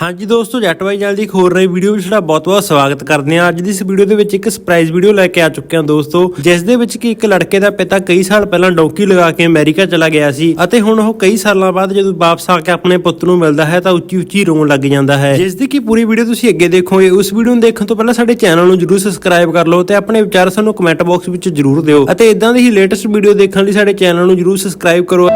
ਹਾਂਜੀ ਦੋਸਤੋ, ਜੱਟ ਬਾਈ ਜਲਦੀ ਇੱਕ ਹੋਰ ਨਵੀਂ ਵੀਡੀਓ ਵਿੱਚ ਤੁਹਾਡਾ ਬਹੁਤ-ਬਹੁਤ ਸਵਾਗਤ ਕਰਦੇ ਹਾਂ। ਅੱਜ ਦੀ ਇਸ ਵੀਡੀਓ ਦੇ ਵਿੱਚ ਇੱਕ ਸਰਪ੍ਰਾਈਜ਼ ਵੀਡੀਓ ਲੈ ਕੇ ਆ ਚੁੱਕੇ ਹਾਂ ਦੋਸਤੋ, ਜਿਸ ਦੇ ਵਿੱਚ ਕਿ ਇੱਕ ਲੜਕੇ ਦਾ ਪਿਤਾ ਕਈ ਸਾਲ ਪਹਿਲਾਂ ਡੌਂਕੀ ਲਗਾ ਕੇ ਅਮਰੀਕਾ ਚਲਾ ਗਿਆ ਸੀ ਅਤੇ ਹੁਣ ਉਹ ਕਈ ਸਾਲਾਂ ਬਾਅਦ ਜਦੋਂ ਵਾਪਸ ਆ ਕੇ ਆਪਣੇ ਪੁੱਤ ਨੂੰ ਮਿਲਦਾ ਹੈ ਤਾਂ ਉੱਚੀ-ਉੱਚੀ ਰੋਣ ਲੱਗ ਜਾਂਦਾ ਹੈ। ਜਿਸ ਦੀ ਕਿ ਪੂਰੀ ਵੀਡੀਓ ਤੁਸੀਂ ਅੱਗੇ ਦੇਖੋਗੇ ਉਸ ਵੀਡੀਓ ਨੂੰ ਦੇਖਣ ਤੋਂ ਪਹਿਲਾਂ ਸਾਡੇ ਚੈਨਲ ਨੂੰ ਜਰੂਰ ਸਬਸਕ੍ਰਾਈਬ ਕਰ ਲਓ ਤੇ ਆਪਣੇ ਵਿਚਾਰ ਸਾਨੂੰ ਕਮੈਂਟ ਬਾਕਸ ਵਿੱਚ ਜਰੂਰ ਦਿਓ ਅਤੇ ਇਦਾਂ ਦੀ ਹੀ ਲੇਟੈਸਟ ਵੀਡੀਓ ਦੇਖਣ ਲਈ ਸਾਡੇ ਚੈਨਲ ਨੂੰ ਜਰੂਰ ਸਬਸਕ੍ਰਾਈਬ ਕਰੋ।